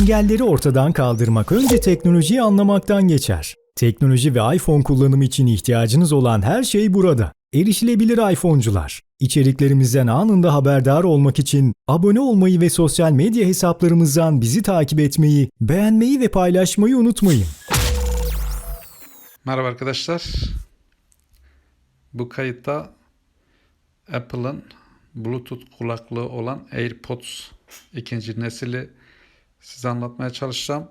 Engelleri ortadan kaldırmak önce teknolojiyi anlamaktan geçer. Teknoloji ve iPhone kullanımı için ihtiyacınız olan her şey burada. Erişilebilir iPhone'cular. İçeriklerimizden anında haberdar olmak için abone olmayı ve sosyal medya hesaplarımızdan bizi takip etmeyi, beğenmeyi ve paylaşmayı unutmayın. Merhaba arkadaşlar. Bu kayıtta Apple'ın Bluetooth kulaklığı olan AirPods ikinci nesili size anlatmaya çalışacağım.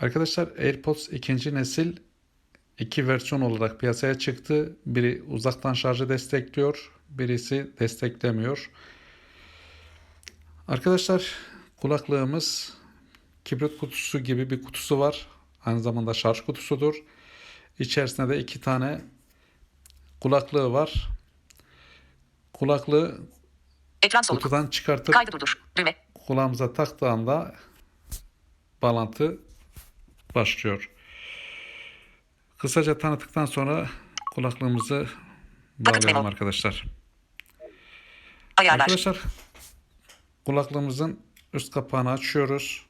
Arkadaşlar AirPods ikinci nesil iki versiyon olarak piyasaya çıktı. Biri uzaktan şarjı destekliyor, birisi desteklemiyor. Arkadaşlar kulaklığımız kibrit kutusu gibi bir kutusu var. Aynı zamanda şarj kutusudur. İçerisinde de iki tane kulaklığı var. Kulaklığı Ekran soluk. kutudan çıkartıp Kaydı durdur. Düğme. Kulağımıza taktığında bağlantı başlıyor. Kısaca tanıttıktan sonra kulaklığımızı bağlayalım arkadaşlar. Ayarlar. Arkadaşlar kulaklığımızın üst kapağını açıyoruz.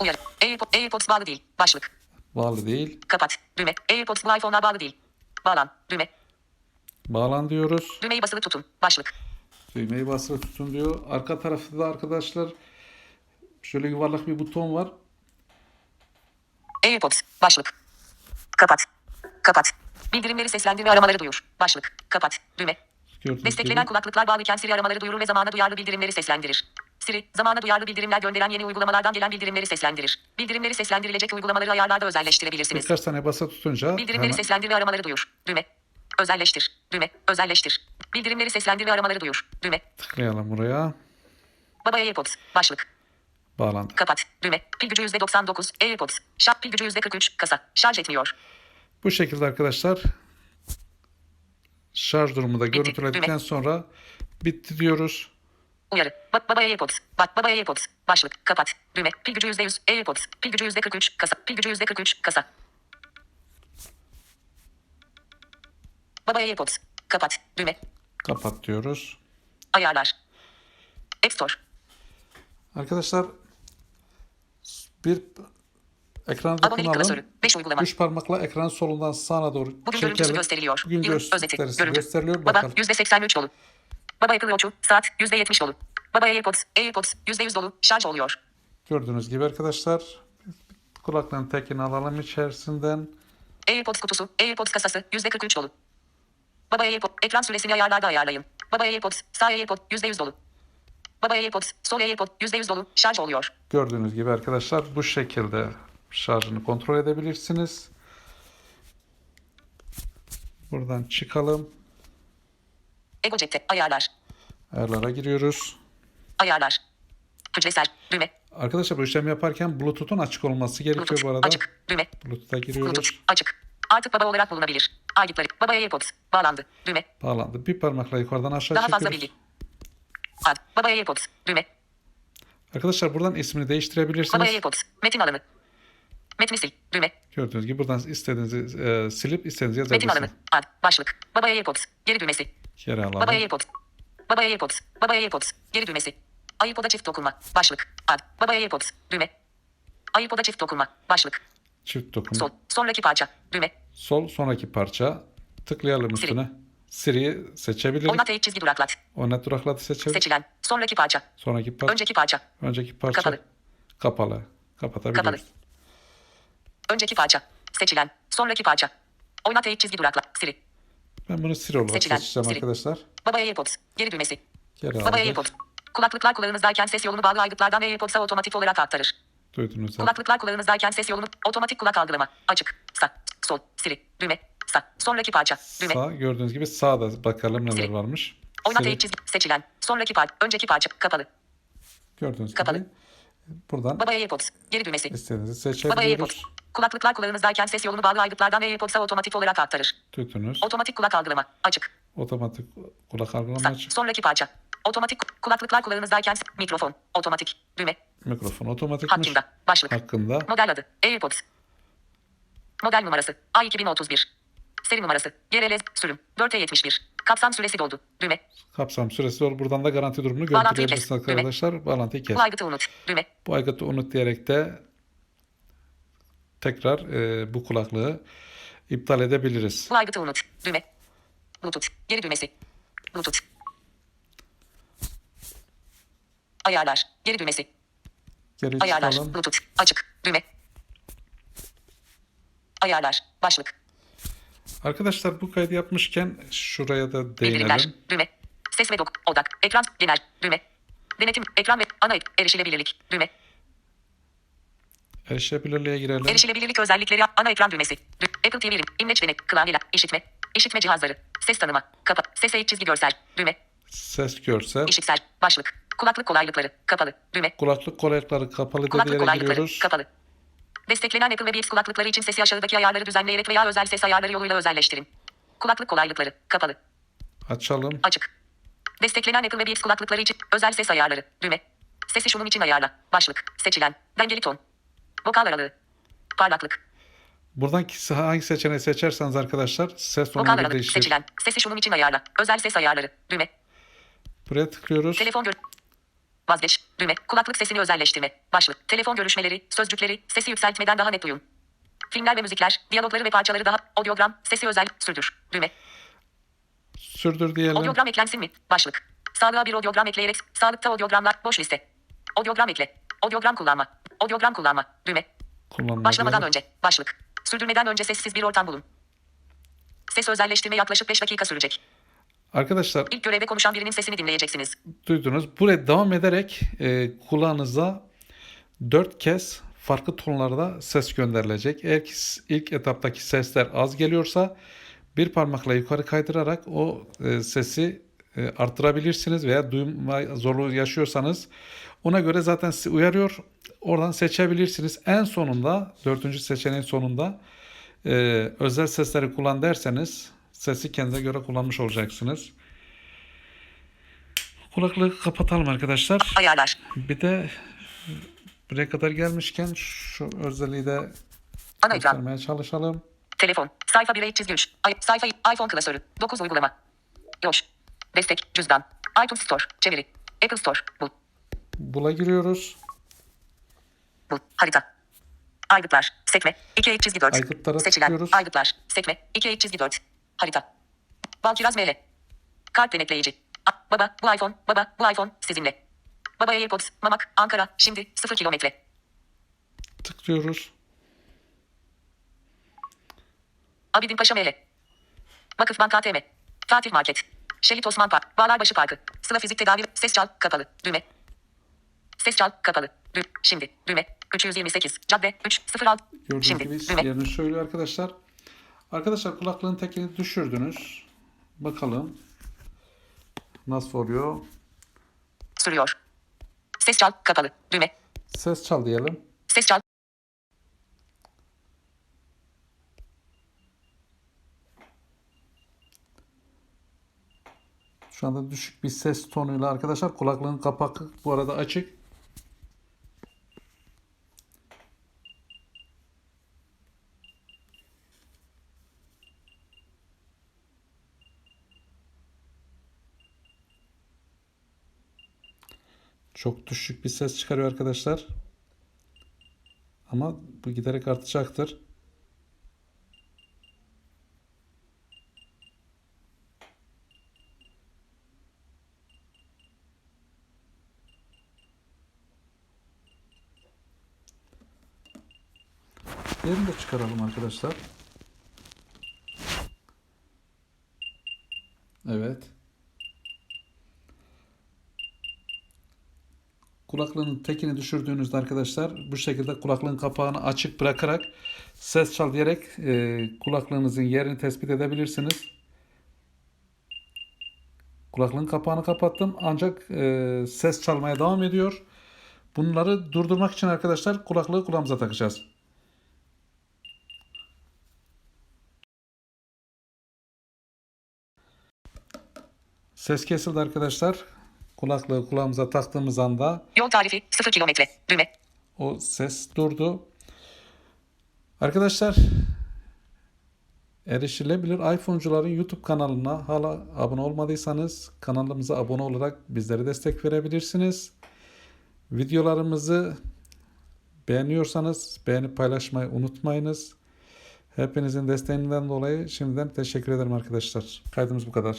Uyarı. AirPod, AirPods bağlı değil. Başlık. Bağlı değil. Kapat. Düğme. AirPods iPhone'a bağlı değil. Bağlan. Düğme. Bağlan diyoruz. Düğmeyi basılı tutun. Başlık. Düğmeyi basılı tutun diyor. Arka tarafta da arkadaşlar şöyle yuvarlak bir buton var. AirPods. Başlık. Kapat. Kapat. Bildirimleri seslendirme aramaları duyur. Başlık. Kapat. Düğme. Gördüğünüz Desteklenen gibi. kulaklıklar bağlıyken Siri aramaları duyurur ve zamana duyarlı bildirimleri seslendirir. Siri, zamana duyarlı bildirimler gönderen yeni uygulamalardan gelen bildirimleri seslendirir. Bildirimleri seslendirilecek uygulamaları ayarlarda özelleştirebilirsiniz. Birkaç tane basılı tutunca Bildirimleri hemen seslendirme aramaları duyur. Düğme. Özelleştir. Düğme. Özelleştir. Bildirimleri seslendirme aramaları duyur. Düğme. tıklayalım buraya. Baba AirPods. Başlık. Bağlandı. Kapat. Düğme. Pil gücü %99. AirPods. Şarj pil gücü %43. Kasa. Şarj etmiyor. Bu şekilde arkadaşlar şarj durumu da görüntüledikten sonra bitti diyoruz. Uyarı. Ba- baba AirPods. Bak baba AirPods. Başlık. Kapat. Düğme. Pil gücü %100. AirPods. Pil gücü %43. Kasa. Pil gücü %43. Kasa. Baba AirPods. Kapat. Düğme. Kapat diyoruz. Ayarlar. App Store. Arkadaşlar bir Abonelik dokunalım. klasörü. 5 uygulama. Üç parmakla ekranın solundan sağına doğru Bugün çekelim. görüntüsü gösteriliyor. Bugün Yılın özeti. Görüntü. gösteriliyor. Baba Bakalım. %83 dolu. Baba Apple Watch'u saat %70 dolu. Baba AirPods, AirPods %100 dolu. Şarj oluyor. Gördüğünüz gibi arkadaşlar kulaklığın tekini alalım içerisinden. AirPods kutusu, AirPods kasası %43 dolu. Baba AirPods ekran süresini ayarlarda ayarlayın. Baba AirPods sağ AirPod %100 dolu. Baba AirPods sol AirPod %100 dolu. Şarj oluyor. Gördüğünüz gibi arkadaşlar bu şekilde şarjını kontrol edebilirsiniz. Buradan çıkalım. Ego cepte ayarlar. Ayarlara giriyoruz. Ayarlar. Hücresel düğme. Arkadaşlar bu işlemi yaparken Bluetooth'un açık olması gerekiyor Bluetooth bu arada. açık düğme. Bluetooth'a giriyoruz. Bluetooth açık. Artık baba olarak bulunabilir. Aygıtları. Baba AirPods bağlandı. Düğme. Bağlandı. Bir parmakla yukarıdan aşağı Daha fazla çekiyoruz. bilgi. Ad. Baba AirPods. Düğme. Arkadaşlar buradan ismini değiştirebilirsiniz. AirPods. Metin alanı. Metni sil. Düğme. Gördüğünüz gibi buradan istediğinizi e, silip istediğinizi Metin alanı. yazabilirsiniz. Ad. Başlık. Baba AirPods. Geri düğmesi. Geri alalım. AirPods. Baba AirPods. Baba AirPods. Geri düğmesi. iPod'a çift dokunma. Başlık. Ad. Baba AirPods. Düğme. iPod'a çift dokunma. Başlık. Çift dokun. Sol. Sonraki parça. Düğme. Sol sonraki parça. Tıklayalım Siri. üstüne. Siri'yi seçebiliriz. Oynat eğik çizgi duraklat. Oynat duraklatı seçebiliriz. Seçilen. Sonraki parça. Sonraki parça. Önceki parça. Önceki parça. Kapalı. Kapalı. Kapatabiliyoruz. Kapalı. Önceki parça. Seçilen. Sonraki parça. Oynat eğik çizgi duraklat. Siri. Ben bunu Siri olarak Seçilen. seçeceğim Siri. arkadaşlar. Baba AirPods. Geri düğmesi. Geri Baba aldık. AirPods. Kulaklıklar kulağınızdayken ses yolunu bağlı aygıtlardan AirPods'a otomatik olarak aktarır. Duydunuz. Kulaklıklar kulağınızdayken ses yolunu otomatik kulak algılama. Açık. Sağ. Sol. Siri. Düğme. Sağ. Sonraki parça. Düğme. Sağ gördüğünüz gibi sağda bakalım neler Siri. varmış. Oynat eğik çizgi. Seçilen. Sonraki parça. Önceki parça. Kapalı. Gördüğünüz Kapalı. gibi buradan Baba AirPods. Geri düğmesi. istediğinizi Baba AirPods. seçebiliyoruz. Kulaklıklar kulağınızdayken ses yolunu bağlı aygıtlardan AirPods'a otomatik olarak aktarır. Duydunuz. Otomatik kulak algılama. Açık. Otomatik kulak algılama Sağ. açık. Sonraki parça. Otomatik kulaklıklar kulağınızdayken mikrofon. Otomatik. Düğme. Mikrofon otomatikmiş. Hakkında. Başlık. Hakkında. Model adı. AirPods. Model numarası. A2031. Seri numarası. GRL sürüm. 4'e 71. Kapsam süresi doldu. Düğme. Kapsam süresi var. Buradan da garanti durumunu görüntüleyebilirsiniz kes. Düğme. arkadaşlar. Bağlantıyı kes. Bu aygıtı unut. Düğme. Bu aygıtı unut diyerek de tekrar e, bu kulaklığı iptal edebiliriz. Bu aygıtı unut. Düğme. Bluetooth. Geri düğmesi. Bluetooth. Ayarlar. Geri düğmesi. Geri Ayarlar. çıkalım. Bluetooth. Açık. Düğme. Ayarlar. Başlık. Arkadaşlar bu kaydı yapmışken şuraya da değinelim. Düğme. Ses ve dok. Odak. Ekran. Genel. Düğme. Denetim. Ekran ve ana erişilebilirlik. Düğme. Erişebilirliğe girelim. Erişilebilirlik özellikleri. Ana ekran düğmesi. Dü- Apple TV. İmleç ve klavyeler. İşitme. İşitme cihazları. Ses tanıma. Kapa. Ses eğit çizgi görsel. Düğme. Ses görsel. İşitsel. Başlık. Kulaklık kolaylıkları. Kapalı. Düğme. Kulaklık kolaylıkları kapalı Kulaklık kolaylıkları. giriyoruz. Kapalı. Desteklenen Apple ve Beats kulaklıkları için sesi aşağıdaki ayarları düzenleyerek veya özel ses ayarları yoluyla özelleştirin. Kulaklık kolaylıkları. Kapalı. Açalım. Açık. Desteklenen Apple ve Beats kulaklıkları için özel ses ayarları. Düğme. Sesi şunun için ayarla. Başlık. Seçilen. Dengeli ton. Vokal aralığı. Parlaklık. Buradan ki- hangi seçeneği seçerseniz arkadaşlar ses tonuna göre değişir. Seçilen. Sesi şunun için ayarla. Özel ses ayarları. Düğme. Buraya tıklıyoruz. Telefon gör... Vazgeç. Düğme. Kulaklık sesini özelleştirme. Başlık. Telefon görüşmeleri, sözcükleri, sesi yükseltmeden daha net duyun. Filmler ve müzikler, diyalogları ve parçaları daha, audiogram, sesi özel, sürdür. Düğme. Sürdür diyelim. Audiogram eklensin mi? Başlık. Sağlığa bir audiogram ekleyerek, sağlıkta audiogram boş liste. Audiogram ekle. Audiogram kullanma. Audiogram kullanma. Düğme. Kullanma Başlamadan diyelim. önce. Başlık. Sürdürmeden önce sessiz bir ortam bulun. Ses özelleştirme yaklaşık 5 dakika sürecek. Arkadaşlar İlk görevde konuşan birinin sesini dinleyeceksiniz. duydunuz. Buraya devam ederek e, kulağınıza 4 kez farklı tonlarda ses gönderilecek. Eğer ki ilk etaptaki sesler az geliyorsa bir parmakla yukarı kaydırarak o e, sesi e, arttırabilirsiniz veya duyma zorluğu yaşıyorsanız ona göre zaten sizi uyarıyor. Oradan seçebilirsiniz. En sonunda dördüncü seçeneğin sonunda e, özel sesleri kullan derseniz sesi kendine göre kullanmış olacaksınız. Kulaklığı kapatalım arkadaşlar. Ayarlar. Bir de buraya kadar gelmişken şu özelliği de Ana göstermeye çalışalım. Telefon. Sayfa 1'e çizgi 3. Ay, sayfa iPhone klasörü. 9 uygulama. Yoş. Destek. Cüzdan. iTunes Store. Çeviri. Apple Store. Bul. Bula giriyoruz. Bul. Harita. Aygıtlar. Sekme. 2 çizgi 4. Aygıtlara Seçilen. tıklıyoruz. Aygıtlar. Sekme. 2 çizgi 4. Harita. Balkiraz ML. Kart denetleyici. A- baba bu iPhone. Baba bu iPhone sizinle. Baba AirPods. Mamak. Ankara. Şimdi 0 kilometre. Tıklıyoruz. Abidin Paşa ML. Vakıfbank ATM. Fatih Market. Şehit Osman Park. Bağlarbaşı Parkı. Sıla Fizik Tedavi. Ses çal. Kapalı. Düğme. Ses çal. Kapalı. Dü. Şimdi. Düğme. 328. Cadde. 306. Gördüğünüz Şimdi. gibi Düğme. yerini söylüyor arkadaşlar. Arkadaşlar kulaklığın tekini düşürdünüz. Bakalım nasıl oluyor. Sürüyor. Ses çal. Kapalı. Düğme. Ses çal diyelim. Ses çal. Şu anda düşük bir ses tonuyla arkadaşlar kulaklığın kapağı bu arada açık. Çok düşük bir ses çıkarıyor arkadaşlar. Ama bu giderek artacaktır. Diğerini de çıkaralım arkadaşlar. Evet. Kulaklığın tekini düşürdüğünüzde arkadaşlar bu şekilde kulaklığın kapağını açık bırakarak ses çal diyerek e, kulaklığınızın yerini tespit edebilirsiniz. Kulaklığın kapağını kapattım ancak e, ses çalmaya devam ediyor. Bunları durdurmak için arkadaşlar kulaklığı kulağımıza takacağız. Ses kesildi arkadaşlar. Kulaklığı kulağımıza taktığımız anda Yol tarifi 0 kilometre. Düğme. o ses durdu. Arkadaşlar Erişilebilir iPhone'cuların YouTube kanalına hala abone olmadıysanız kanalımıza abone olarak bizlere destek verebilirsiniz. Videolarımızı beğeniyorsanız beğenip paylaşmayı unutmayınız. Hepinizin desteğinden dolayı şimdiden teşekkür ederim arkadaşlar. Kaydımız bu kadar.